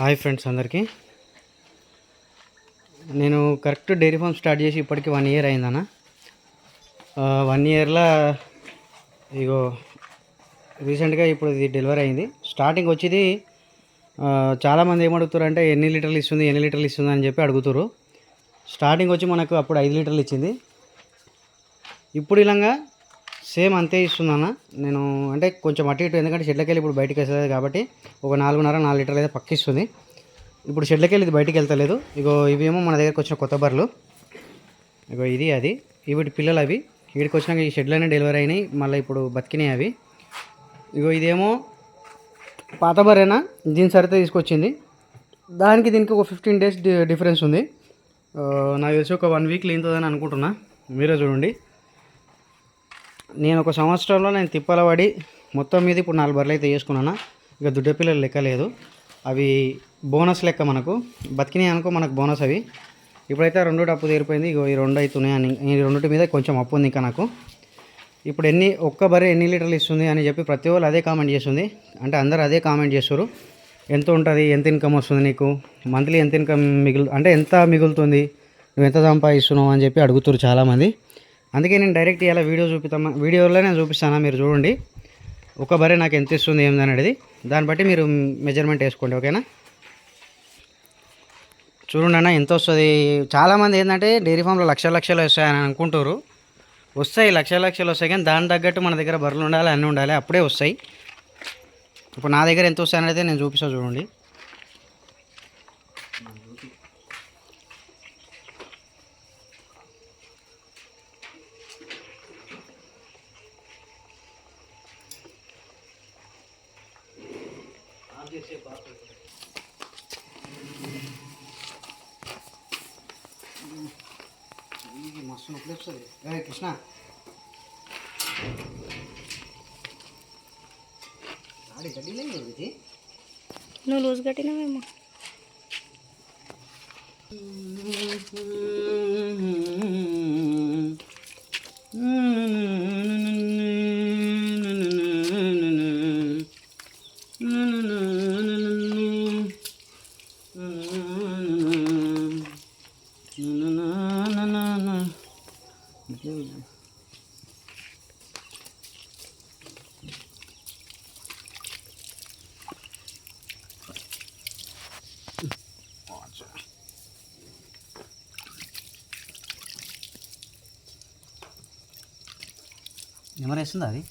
Hi friends అందరికీ. నేను correct dairy farm start చేసి ఇప్పటికి వన్ ఇయర్ అయిందన్న. వన్ ఇయర్లో ఇగో రీసెంట్గా ఇప్పుడు ఇది డెలివరీ అయింది. స్టార్టింగ్ వచ్చేది చాలామంది ఏమడుగుతారు అంటే ఎన్ని లీటర్లు ఇస్తుంది ఎన్ని లీటర్లు ఇస్తుంది అని చెప్పి అడుగుతారు స్టార్టింగ్ వచ్చి మనకు అప్పుడు ఐదు లీటర్లు ఇచ్చింది. ఇప్పుడు ఇలాగా సేమ్ అంతే ఇస్తుందన్న నేను అంటే కొంచెం అటు ఇటు ఎందుకంటే షెడ్లకెళ్ళి ఇప్పుడు బయటకు వస్తుంది కాబట్టి ఒక నాలుగున్నర నాలుగు లీటర్లు అయితే పక్కిస్తుంది. ఇప్పుడు షెడ్లకెళ్ళి ఇది బయటికి వెళ్తలేదు. ఇగో ఇవేమో మన దగ్గరకు వచ్చిన కొత్త బర్రెలు. ఇగో ఇది అది. ఇవిటి పిల్లలు అవి. వీడికి వచ్చినాక ఈ షెడ్లోనే డెలివరీ అయినాయి. మళ్ళీ ఇప్పుడు బతికినాయి అవి. ఇగో ఇదేమో పాత బర్రెనా? దీని సరితే తీసుకొచ్చింది. దానికి దీనికి ఒక ఫిఫ్టీన్ డేస్ డిఫరెన్స్ ఉంది. నాకు తెలిసి ఒక వన్ వీక్ లేనితుందని అనుకుంటున్నా. మీరే చూడండి. నేను ఒక సంవత్సరంలో నేను తిప్పల పడి మొత్తం మీద ఇప్పుడు నాలుగు బర్రెలు అయితే చేసుకున్నాను. ఇక దుడ్డ పిల్లలు లెక్క లేదు. అవి బోనస్ లెక్క మనకు. బతికినాయి అనుకో మనకు బోనస్ అవి. ఇప్పుడైతే రెండు అప్పు తీరిపోయింది. ఇగో ఈ రెండు అవుతున్నాయి అని. ఈ రెండింటి మీద కొంచెం అప్పు ఉంది ఇంకా నాకు. ఇప్పుడు ఎన్ని ఒక్క బర్రె ఎన్ని లీటర్లు ఇస్తుంది అని చెప్పి ప్రతి వాళ్ళు అదే కామెంట్ చేస్తుంది. అంటే అందరు అదే కామెంట్ చేస్తారు. ఎంత ఉంటుంది? ఎంత ఇన్కమ్ వస్తుంది నీకు? మంత్లీ ఎంత ఇన్కమ్ మిగులు అంటే ఎంత మిగులుతుంది? నువ్వు ఎంత సంపాదిస్తున్నావు అని చెప్పి అడుగుతారు చాలామంది. అందుకే నేను డైరెక్ట్ ఇలా వీడియో చూపిస్తామా వీడియోలో నేను చూపిస్తాను మీరు చూడండి. ఒక బరే నాకు ఎంత ఇస్తుంది ఏంది అనేది. దాన్ని బట్టి మీరు మెజర్మెంట్ వేసుకోండి ఓకేనా చూడండి అన్న ఎంత వస్తుంది? చాలామంది ఏంటంటే డైరీ ఫామ్లో లక్ష లక్షలు వస్తాయని అనుకుంటారు. వస్తాయి లక్ష లక్షలు వస్తాయి కానీ దాని తగ్గట్టు మన దగ్గర బర్రెలు ఉండాలి అన్నీ ఉండాలి అప్పుడే వస్తాయి. ఇప్పుడు నా దగ్గర ఎంత వస్తాయనేది నేను చూపిస్తా చూడండి. ఇది మస్తు నొప్పి వస్తుంది ఏ కృష్ణ ఆడి గడ్డి లేదు ఇది నువ్వు లూజ్ నెమరేస్తుందా అది?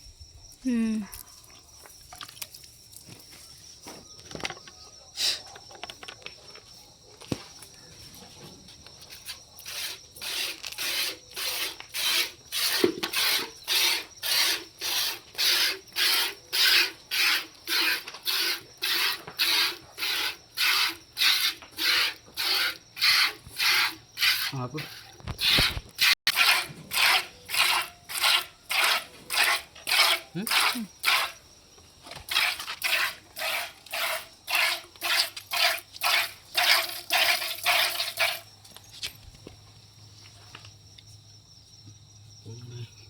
आप हम्म Mm-hmm.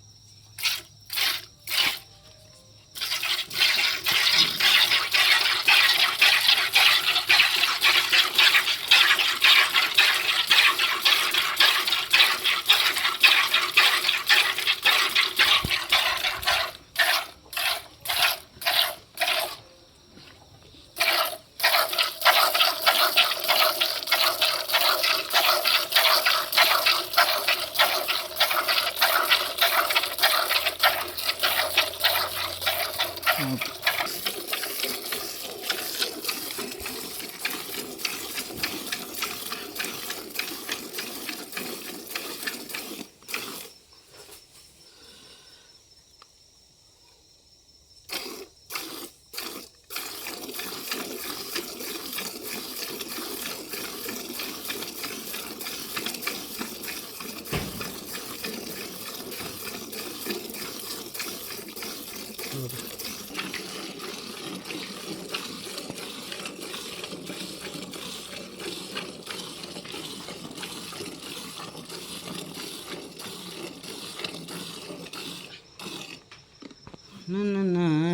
na na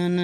na